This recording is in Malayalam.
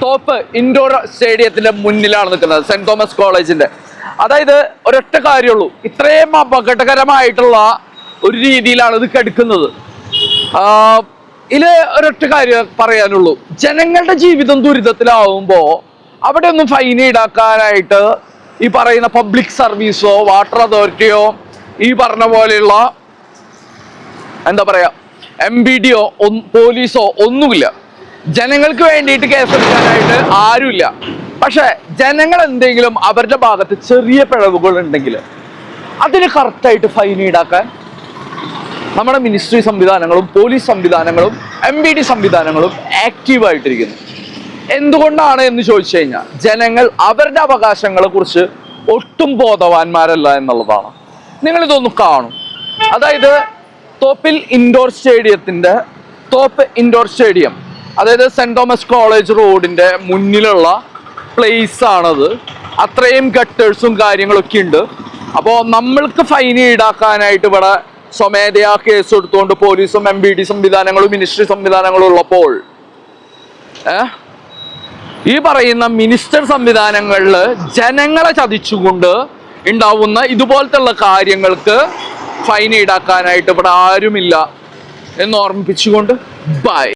ടോപ്പ് ഇൻഡോർ സ്റ്റേഡിയത്തിന്റെ മുന്നിലാണ് നിൽക്കുന്നത് സെന്റ് തോമസ് കോളേജിന്റെ. അതായത് ഒരൊറ്റ കാര്യമുള്ളൂ ഇത്രയും അപകടകരമായിട്ടുള്ള ഒരു രീതിയിലാണ് ഇത് കെടുക്കുന്നത്. ഇത് ഒരൊറ്റ കാര്യം പറയാനുള്ളൂ ജനങ്ങളുടെ ജീവിതം ദുരിതത്തിലാവുമ്പോൾ അവിടെ ഒന്നും ഫൈൻ ഈടാക്കാനായിട്ട് ഈ പറയുന്ന പബ്ലിക് സർവീസോ വാട്ടർ അതോറിറ്റിയോ ഈ പറഞ്ഞ പോലെയുള്ള എന്താ പറയാ എം ബി ഡിയോ പോലീസോ ഒന്നുമില്ല. ജനങ്ങൾക്ക് വേണ്ടിയിട്ട് കേസെടുക്കാനായിട്ട് ആരുമില്ല. പക്ഷെ ജനങ്ങൾ എന്തെങ്കിലും അവരുടെ ഭാഗത്ത് ചെറിയ പിഴവുകൾ ഉണ്ടെങ്കിൽ അതിന് കറക്റ്റായിട്ട് ഫൈൻ ഈടാക്കാൻ നമ്മുടെ മിനിസ്ട്രി സംവിധാനങ്ങളും പോലീസ് സംവിധാനങ്ങളും എം ബി ഡി സംവിധാനങ്ങളും ആക്റ്റീവായിട്ടിരിക്കുന്നു എന്തുകൊണ്ടാണ് എന്ന് ചോദിച്ചു കഴിഞ്ഞാൽ ജനങ്ങൾ അവരുടെ അവകാശങ്ങളെ കുറിച്ച് ഒട്ടും ബോധവാന്മാരല്ല എന്നുള്ളതാണ്. നിങ്ങൾ ഇതൊന്ന് കാണും. അതായത് തോപ്പിൽ ഇൻഡോർ സ്റ്റേഡിയത്തിന്റെ തോപ്പ് ഇൻഡോർ സ്റ്റേഡിയം അതായത് സെന്റ് തോമസ് കോളേജ് റോഡിന്റെ മുന്നിലുള്ള പ്ലേസ് ആണത്. അത്രയും ഗട്ടേഴ്സും കാര്യങ്ങളൊക്കെ ഉണ്ട്. അപ്പോൾ നമ്മൾക്ക് ഫൈൻ ഈടാക്കാനായിട്ട് ഇവിടെ സ്വമേധയാ കേസ് എടുത്തുകൊണ്ട് പോലീസും എം ബി ഡി സംവിധാനങ്ങളും മിനിസ്ട്രി സംവിധാനങ്ങളും ഉള്ളപ്പോൾ ഈ പറയുന്ന മിനിസ്റ്റർ സംവിധാനങ്ങളിൽ ജനങ്ങളെ ചതിച്ചുകൊണ്ട് ഉണ്ടാവുന്ന ഇതുപോലത്തെ കാര്യങ്ങൾക്ക് ഫൈൻ ഈടാക്കാനായിട്ട് ഇവിടെ ആരുമില്ല എന്ന് ഓർമ്മിപ്പിച്ചുകൊണ്ട് ബൈ